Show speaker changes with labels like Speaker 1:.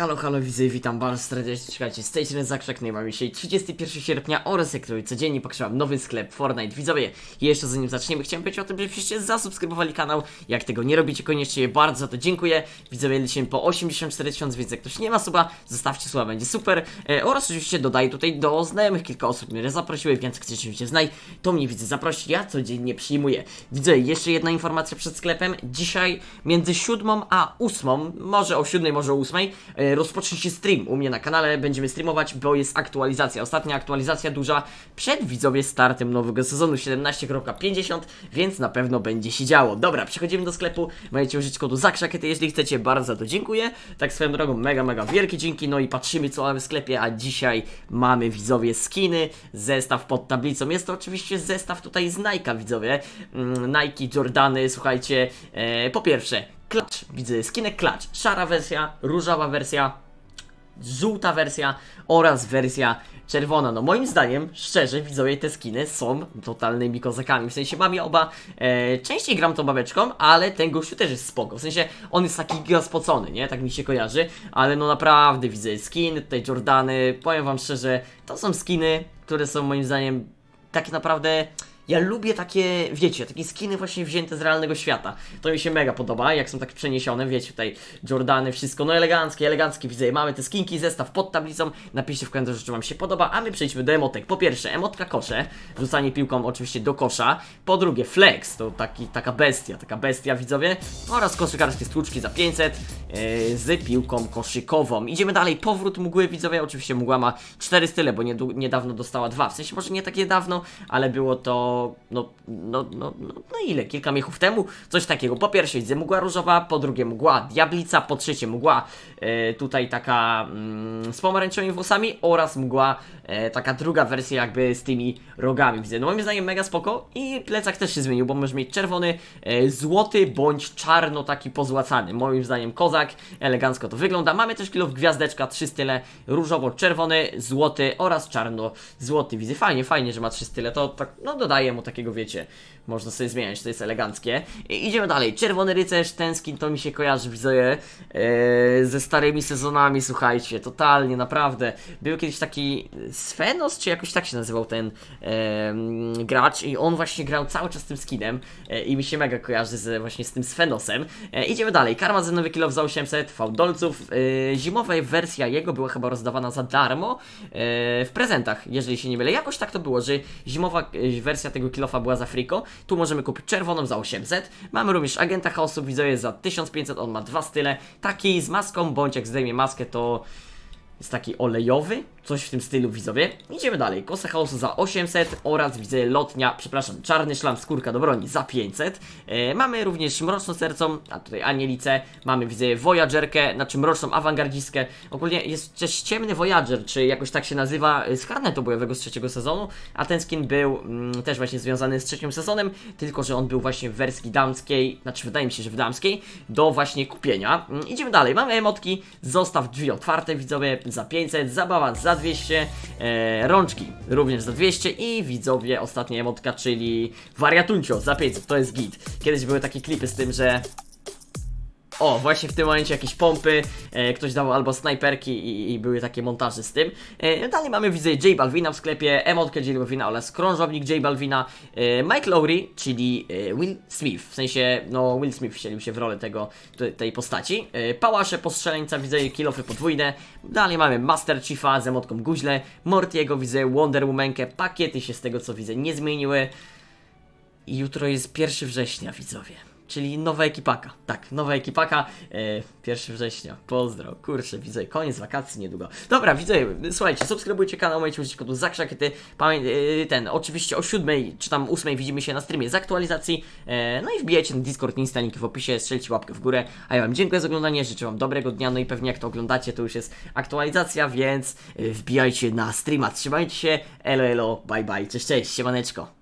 Speaker 1: Halo, halo, widzę, witam bardzo serdecznie, czekajcie, z tej strony Zakrzak, mamy dzisiaj 31 sierpnia oraz jak to codziennie pokrzywam nowy sklep Fortnite. Widzowie, jeszcze zanim zaczniemy, chciałem powiedzieć o tym, żebyście zasubskrybowali kanał, jak tego nie robicie, koniecznie bardzo to dziękuję. Widzowie, lecimy po 84 tysiące, więc jak ktoś nie ma suba, zostawcie suba, będzie super. E, oraz oczywiście dodaję tutaj do znajomych kilka osób, które zaprosiły, więc chcecie się znaj, to mnie widzę zaprosić, ja codziennie przyjmuję. Widzę, jeszcze jedna informacja przed sklepem, dzisiaj między 7 a 8, może o 7, może o 8, e, rozpocznie się stream u mnie na kanale, będziemy streamować, bo jest aktualizacja, ostatnia aktualizacja duża przed widzowie startem nowego sezonu 17.50, więc na pewno będzie się działo. Dobra, przechodzimy do sklepu, możecie użyć kodu ZAKRZAKETY, jeśli chcecie, bardzo to dziękuję. Tak swoją drogą, mega, mega wielkie dzięki, no i patrzymy co mamy w sklepie, a dzisiaj mamy widzowie skiny, zestaw pod tablicą, jest to oczywiście zestaw tutaj z Nike'a widzowie, Mm, Nike, Jordany, słuchajcie, e, po pierwsze, klacz, widzę skinek klacz, szara wersja, różowa wersja, żółta wersja oraz wersja czerwona. No moim zdaniem, szczerze, widzowie, te skiny są totalnymi kozakami. W sensie mam je oba, e, częściej gram tą babeczką, ale ten gościu też jest spoko. W sensie on jest taki giga spocony, nie? Tak mi się kojarzy, ale no naprawdę widzę skiny, tutaj Jordany, powiem wam szczerze, to są skiny, które są moim zdaniem tak naprawdę... Ja lubię takie, wiecie, takie skiny właśnie wzięte z realnego świata. To mi się mega podoba, jak są tak przeniesione, wiecie, tutaj Jordany, wszystko, no eleganckie, eleganckie, widzę, mamy te skinki, zestaw pod tablicą, napiszcie w komentarzu, czy Wam się podoba, a my przejdźmy do emotek. Po pierwsze, emotka kosze, rzucanie piłką oczywiście do kosza, po drugie flex, to taki, taka bestia, taka bestia, widzowie, oraz koszykarskie stłuczki za 500 yy, z piłką koszykową. Idziemy dalej, powrót mgły, widzowie, oczywiście mgła ma cztery style, bo niedawno dostała dwa, w sensie może nie takie dawno, ale było to, no, no, no, no, no ile, kilka miechów temu, coś takiego. Po pierwsze widzę mgła różowa, po drugie mgła diablica, po trzecie mgła e, tutaj taka mm, z pomarańczowymi włosami oraz mgła e, taka druga wersja jakby z tymi rogami. Widzę, no moim zdaniem mega spoko i plecak też się zmienił, bo możesz mieć czerwony, e, złoty bądź czarno taki pozłacany. Moim zdaniem kozak, elegancko to wygląda. Mamy też kilo w gwiazdeczka, trzy style, różowo-czerwony, złoty oraz czarno-złoty. Widzę, fajnie, fajnie, że ma trzy style, to tak, no dodaje mu takiego, wiecie, można sobie zmieniać, to jest eleganckie. I idziemy dalej, czerwony rycerz, ten skin to mi się kojarzy, widzę, e, ze starymi sezonami, słuchajcie, totalnie, naprawdę. Był kiedyś taki Svenos, czy jakoś tak się nazywał ten e, gracz i on właśnie grał cały czas tym skinem e, i mi się mega kojarzy z, właśnie z tym Svenosem. E, idziemy dalej, karma ze nowy kilof za 800, fałdolców, e, zimowa wersja jego była chyba rozdawana za darmo e, w prezentach, jeżeli się nie mylę. Jakoś tak to było, że zimowa e, wersja tego kilofa była za friko, tu możemy kupić czerwoną za 800, mamy również agenta chaosu, widzowie za 1500, on ma dwa style, taki z maską, bądź jak zdejmie maskę to jest taki olejowy, coś w tym stylu widzowie. Idziemy dalej, kosa chaosu za 800 oraz widzę lotnia, przepraszam, czarny szlam skórka do broni za 500. E, mamy również mroczną sercą, a tutaj anielice, mamy widzę Voyagerkę, znaczy mroczną awangardistkę. Ogólnie jest też ciemny Voyager, czy jakoś tak się nazywa, e, z karnetu bojowego z trzeciego sezonu, a ten skin był mm, też właśnie związany z trzecim sezonem, tylko że on był właśnie w wersji damskiej, znaczy wydaje mi się, że w damskiej, do właśnie kupienia. Mm, Idziemy dalej, mamy emotki, zostaw drzwi otwarte widzowie za 500, zabawa za 200, e, rączki również za 200 i widzowie ostatnia emotka, czyli wariatuncio za 500, to jest git. Kiedyś były takie klipy z tym, że o, właśnie w tym momencie jakieś pompy, e, ktoś dawał albo snajperki i, i były takie montaże z tym. E, dalej mamy, widzę, J Balvina w sklepie, emotkę J Balvina oraz krążownik J Balvina, e, Mike Lowry, czyli e, Will Smith, w sensie, no Will Smith wcielił się w rolę tego, te- tej postaci. E, pałasze postrzeleńca, widzę, kilofy podwójne. Dalej mamy Master Chiefa z emotką guźle, Mortiego, widzę, Wonder Womankę, pakiety się z tego co widzę nie zmieniły. Jutro jest 1 września, widzowie. Czyli nowa ekipaka. Tak, nowa ekipaka. E, 1 września. Pozdro. Kurczę, widzę. Koniec wakacji niedługo. Dobra, widzę. Słuchajcie, subskrybujcie kanał, możecie użyć kodu ZAKRZAKETY. Pamię- e, ten, oczywiście o 7 czy tam 8 widzimy się na streamie z aktualizacji. E, no i wbijajcie na Discord, Insta, linki w opisie, strzelcie łapkę w górę. A ja Wam dziękuję za oglądanie, życzę Wam dobrego dnia. No i pewnie jak to oglądacie, to już jest aktualizacja, więc e, wbijajcie na streama. Trzymajcie się. Elo, elo, bye bye. Cześć, cześć, siemaneczko.